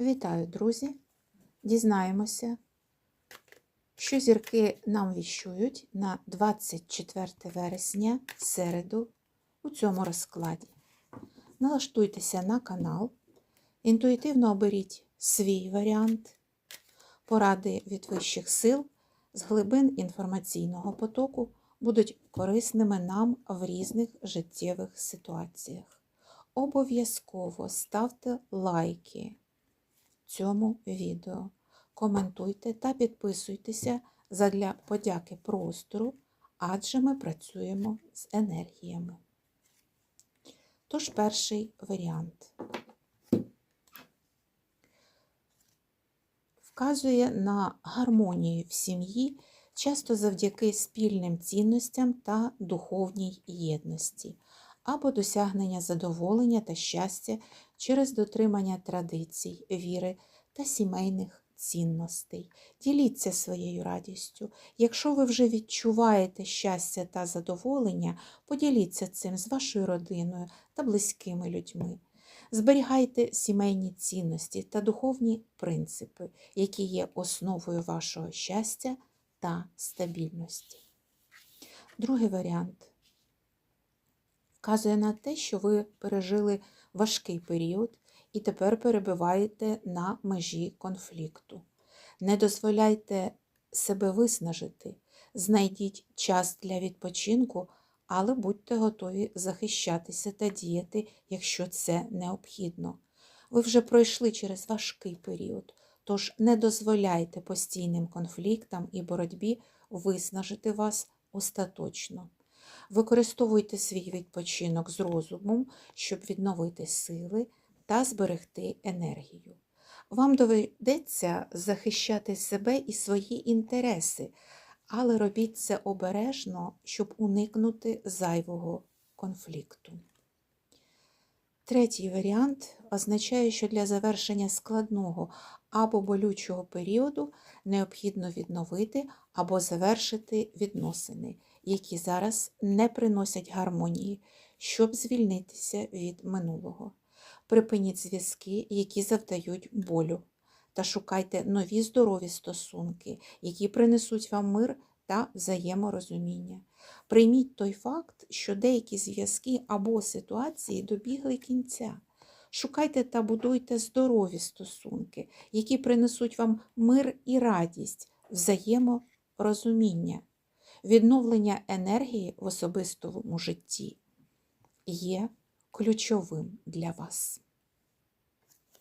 Вітаю, друзі! Дізнаємося, що зірки нам віщують на 24 вересня середу у цьому розкладі. Налаштуйтеся на канал, інтуїтивно оберіть свій варіант, поради від вищих сил з глибин інформаційного потоку будуть корисними нам в різних життєвих ситуаціях. Обов'язково ставте лайки цьому відео. Коментуйте та підписуйтеся задля подяки простору, адже ми працюємо з енергіями. Тож перший варіант вказує на гармонію в сім'ї, часто завдяки спільним цінностям та духовній єдності, або досягнення задоволення та щастя через дотримання традицій, віри та сімейних цінностей. Діліться своєю радістю. Якщо ви вже відчуваєте щастя та задоволення, поділіться цим з вашою родиною та близькими людьми. Зберігайте сімейні цінності та духовні принципи, які є основою вашого щастя та стабільності. Другий варіант вказує на те, що ви пережили важкий період і тепер перебуваєте на межі конфлікту. Не дозволяйте себе виснажити, знайдіть час для відпочинку, але будьте готові захищатися та діяти, якщо це необхідно. Ви вже пройшли через важкий період, тож не дозволяйте постійним конфліктам і боротьбі виснажити вас остаточно. Використовуйте свій відпочинок з розумом, щоб відновити сили та зберегти енергію. Вам доведеться захищати себе і свої інтереси, але робіть це обережно, щоб уникнути зайвого конфлікту. Третій варіант означає, що для завершення складного або болючого періоду необхідно відновити або завершити відносини, які зараз не приносять гармонії, щоб звільнитися від минулого. Припиніть зв'язки, які завдають болю, та шукайте нові здорові стосунки, які принесуть вам мир та взаєморозуміння. Прийміть той факт, що деякі зв'язки або ситуації добігли кінця. Шукайте та будуйте здорові стосунки, які принесуть вам мир і радість, взаєморозуміння. Відновлення енергії в особистому житті є ключовим для вас.